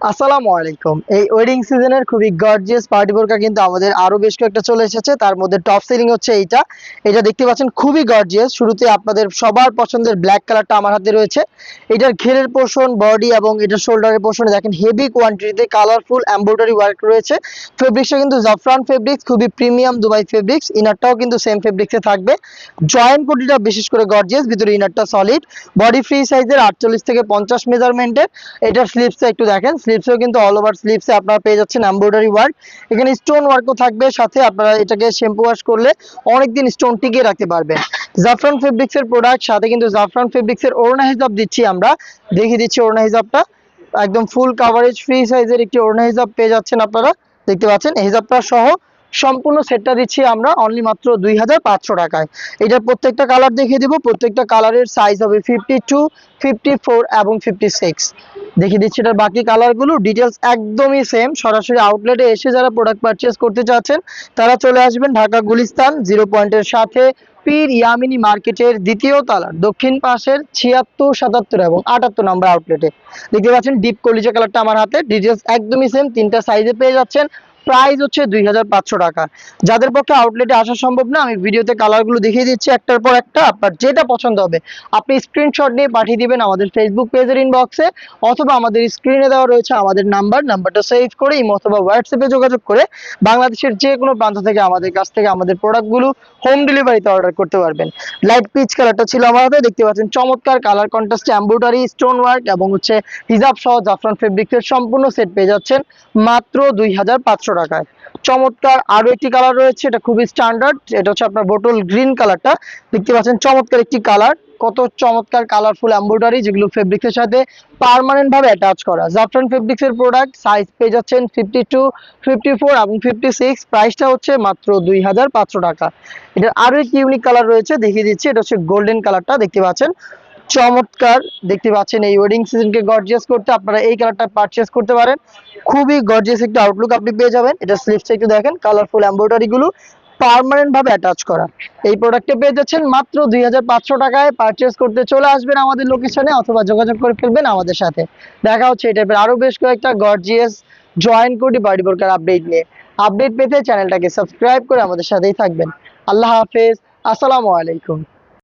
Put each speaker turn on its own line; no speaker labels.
আসসালামু আলাইকুম। এই ওয়েডিং সিজনের খুবই গর্জিয়াস পার্টি বোরকা কিন্তু আমাদের আরও বেশ কয়েকটা চলে এসেছে। তার মধ্যে টপ সেলিং হচ্ছে এইটা। এটা দেখতে পাচ্ছেন খুবই গর্জিয়াস শুরুতে আপনাদের সবার পছন্দের ব্ল্যাক কালারটা আমার হাতে রয়েছে। এটার ঘেরের পোর্শন বডি এবং এটার শোল্ডারের পোর্শনে দেখেন হেভি কোয়ান্টিটিতে কালারফুল এমব্রয়ডারি ওয়ার্ক রয়েছে। ফেব্রিক্সটা কিন্তু জাফরান ফেব্রিক্স খুবই প্রিমিয়াম দুবাই ফেব্রিক্স ইনারটাও কিন্তু সেম ফেব্রিক্সে থাকবে। জয়েন্ট কোটিটা বিশেষ করে গর্জিয়াস ভিতরে ইনারটা সলিড বডি ফ্রি সাইজের আটচল্লিশ থেকে পঞ্চাশ মেজারমেন্টের এটার স্লিপসে একটু দেখেন স্লিপসেও কিন্তু অল ওভার স্লিপসে আপনারা পেয়ে যাচ্ছেন এমব্রয়ডারি ওয়ার্ক এখানে স্টোন ওয়ার্কও থাকবে, সাথে আপনারা এটাকে শ্যাম্পু ওয়াশ করলে অনেকদিন স্টোন টিকিয়ে রাখতে পারবেন। জাফরান ফেব্রিক্সের প্রোডাক্ট সাথে কিন্তু জাফরান ফেব্রিক্সের ওড়না হিসাব দিচ্ছি আমরা। দেখিয়ে দিচ্ছি ওড়না হিসাবটা একদম ফুল কাভারেজ ফ্রি সাইজের একটি ওড়না হিসাব পেয়ে যাচ্ছেন আপনারা। দেখতে পাচ্ছেন হিজাবটা সহ সম্পূর্ণ সেটটা দিচ্ছি আমরা অনলি মাত্র দুই হাজার পাঁচশো টাকায়। এটার প্রত্যেকটা কালার দেখিয়ে দিব, প্রত্যেকটা কালারের সাইজ হবে ফিফটি টু ফিফটি ফোর এবং ফিফটি সিক্স দেখিয়ে দিচ্ছি এটার বাকি কালারগুলো ডিটেলস একদমই সেম সরাসরি আউটলেটে এসে যারা প্রোডাক্ট পারচেস করতে চাচ্ছেন, তারা চলে আসবেন ঢাকা গুলিস্তান জিরো পয়েন্টের সাথে পীর ইয়ামিনী মার্কেটের দ্বিতীয় তালার, দক্ষিণ পাশের ছিয়াত্তর, সাতাত্তর এবং আটাত্তর নম্বর আউটলেটে দেখতে পাচ্ছেন ডিপ কলিজা কালারটা আমার হাতে ডিটেলস একদমই সেম তিনটা সাইজে পেয়ে যাচ্ছেন। প্রাইস হচ্ছে দুই হাজার পাঁচশো টাকা। যাদের পক্ষে আউটলেটে আসা সম্ভব না, আমি ভিডিওতে কালারগুলো দেখিয়ে দিচ্ছি একটার পর একটা, আপনার যেটা পছন্দ হবে। আপনি স্ক্রিনশট নিয়ে পাঠিয়ে দিবেন আমাদের ফেসবুক পেজের ইনবক্সে অথবা আমাদের স্ক্রিনে দেওয়া রয়েছে আমাদের নাম্বার নাম্বারটা সেভ করে অথবা হোয়াটসঅ্যাপে যোগাযোগ করে বাংলাদেশের যে কোনো প্রান্ত থেকে আমাদের কাছ থেকে আমাদের প্রোডাক্টগুলো হোম ডেলিভারিতে অর্ডার করতে পারবেন। লাইট পিচ কালারটা ছিল আমার হাতে, দেখতে পাচ্ছেন চমৎকার কালার কন্ট্রাস্টে এমব্রয়ডারি স্টোন ওয়ার্ক এবং হচ্ছে হিজাব সহ জাফরান ফেব্রিক্সের সম্পূর্ণ সেট পেয়ে যাচ্ছেন মাত্র দুই হাজার পাঁচশো টাকায়। চমৎকার আরও একটি কালার রয়েছে, এটা খুবই স্ট্যান্ডার্ড এটা হচ্ছে আপনার বোটল গ্রিন কালারটা দেখতে পাচ্ছেন চমৎকার একটি কালার কত চমৎকার কালারফুল এমব্রয়ডারি যেগুলো ফেব্রিক্সের সাথে পার্মানেন্ট ভাবে অ্যাটাচ করা। জাফরান ফেব্রিক্স এর প্রোডাক্ট সাইজ পেয়ে যাচ্ছেন ফিফটি টু ফিফটি ফোর এবং ফিফটি সিক্স প্রাইসটা হচ্ছে মাত্র দুই হাজার পাঁচশো টাকা। এটার আরও একটি ইউনিক কালার রয়েছে, দেখিয়ে দিচ্ছি, এটা হচ্ছে গোল্ডেন কালারটা দেখতে পাচ্ছেন। চমৎকার দেখতে পাচ্ছেন এই ওয়েডিং সিজনকে গর্জিয়াস করতে আপনারা এই কালারটা পারচেস করতে পারেন। খুবই গর্জিয়াস একটা আউটলুক আপনি পেয়ে যাবেন। এটা স্লিপসটা একটু দেখেন কালারফুলগুলো পার্মানেন্ট ভাবে অ্যাটাচ করা। এই প্রোডাক্টে পেয়ে যাচ্ছেন মাত্র দুই হাজার পাঁচশো টাকায়। পারচেস করতে চলে আসবেন আমাদের লোকেশনে অথবা যোগাযোগ করে ফেলবেন আমাদের সাথে। দেখা হচ্ছে এই টাইপের আরও বেশ কয়েকটা গর্জিয়াস জয়েন কোটি বাড়ি আপডেট নিয়ে। আপডেট পেতে চ্যানেলটাকে সাবস্ক্রাইব করে আমাদের সাথেই থাকবেন। আল্লাহ হাফেজ। আসসালামু আলাইকুম।